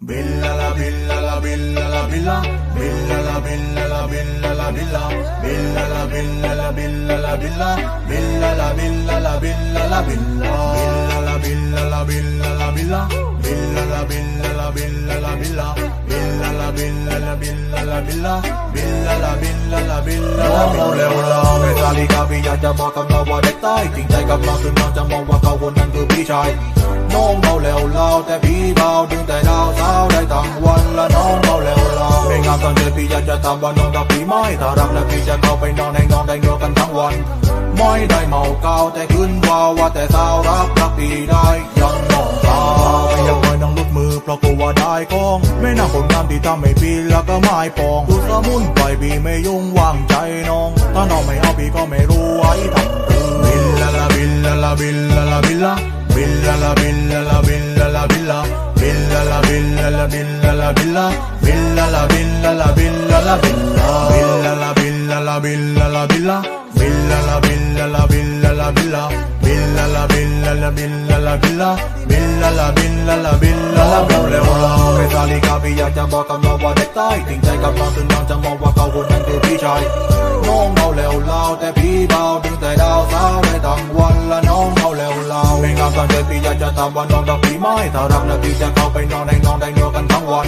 Billa la billa la billa la billa Billa la billa la billa la billa Billa la billa la billa la billa Billa la billa la billa la billa Billa la billa la billa la billa billa la billa la billa Billa la billa la billa la billa เร็วเราไม่สาลีกาพี่อยากจะบอกกับเราว่าเด็กใต้จริงใจกับเราคือน้องจะมองว่าเขาคนนั้นคือพี่ชายน้องเมาแล้วเราแต่พี่เบาดึงแต่ดาวเช้าได้ทั้งวันละน้องเมาแล้วเราเป็นงานตอนเย็นพี่อยากจะทำว่าน้องกับพี่ไม่ถ้ารักแล้วพี่จะเข้าไปนอนให้นองได้เงือกันทั้งวันไม่ได้เมาเกาแต่ขึ้นว่าว่าแต่สาวรักรักพี่ได้ยัง เพราะกลัวได้กอง ไม่น่าคนงามที่ทำให้พี่แล้วก็ไม่ปองดูสมุนไปพี่ไม่ยุ่งวางใจน้อง ถ้าน้องไม่เอาพี่ก็ไม่รู้ไว้ทำบิลลาลาบิลลาลาบิลลาลาบิลลาบิลลาลาบิลลาลาบิลลาลาบิลลาบิลลาลาบิลลาลาบิลลาลาบิลลาบิลลาลาบิลลาลาบิลลาลาบิลลาบิลลาลาบิลลาลาบิลลาลาบิลลาบิลลาลาบิลลาลาบิลลาลาบิลลาบิลลาลาบิลลาลาบิลลาลาบิลลา billa Billa la billa la billa la billa Billa la billa la billa la billa เร็วเราไม่สาลีกาพี่อยากจะบอกกับน้องว่าเด็กใต้จริงใจกับน้องถึงน้องจะมองว่าเขาคนนั้นคือพี่ชายน้องเมาแล้วเล่าแต่พี่เบาดึงแต่ดาวสาวได้ทั้งวันละน้องเมาแล้วเล่าไม่งามตอนเด็กพี่อยากจะทำว่าน้องรักพี่ไม่ถ้ารักแล้วพี่จะเข้าไปนอนให้น้องได้เงือกันทั้งวัน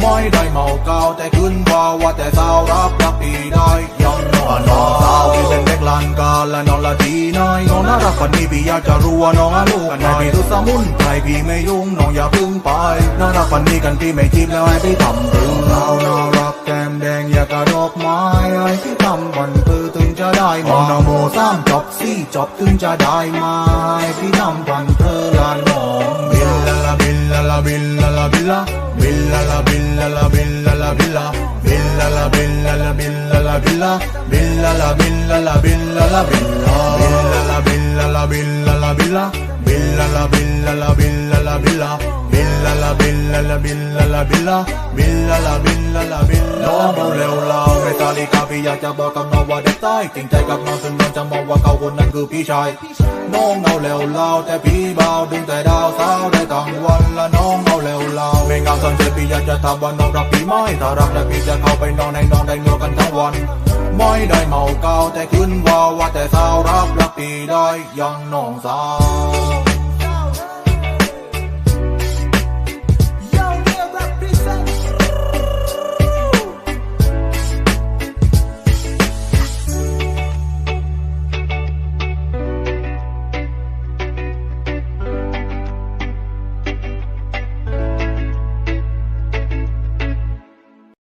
ไม่ได้เมาเกาแต่ขึ้นว่าว่าแต่สาวรักรักพี่ได้ยังน้องน้องสาวพี่เป็นเด็กลานกาและน้องละดี น้อยน้องน่ารักคนนี้พี่อยากจะรู้ว่าน้องอาลูกกันไหนพี่รู้สมุนไพรพี่ไม่ยุ่งน้องอย่าพึ่งไปน่ารักคนนี้กันพี่ไม่จีบแล้วให้พี่ทำถึงเราน่ารักแก้มแดงอยากกระดอกไม้ให้พี่ทำวันปือถึงจะได้มานะโมสามจบสี่จบถึงจะได้มาให้พี่ทำวันเธอลานน้องบิลลาลาบิลลาลาบิลลาลาบิลลาบิลลาลาบิลลาลาบิลลาลาบิลลา la la bin la la bin la la bin la bin la la bin la la bin la la bin la bin la la bin la la bin la bin la la bin la la bin la la bin la bin la la bin la la bin la la bin la bin la la bin la la bin nó mau leo lao người ta đi cà phê ya cha bao cầm nó qua đẹp tay tình tay gặp nó sinh ra chẳng mong qua cầu quân anh cứ phi sai nó ngầu leo lao te phi bao đừng tại đau sao đây toàn quân là nó ngầu leo lao ในเงาสังเกตพี่ยากจะทำวันน้องรักพี่ไม่ถ้ารักแล้วพี่จะเข้าไปนอนในนอนได้นัวกันทั้งวัน ไม่ได้เมาเกาแต่ขึ้นว่าว่าแต่สาวรักรักพี่ได้ยังน้องสาว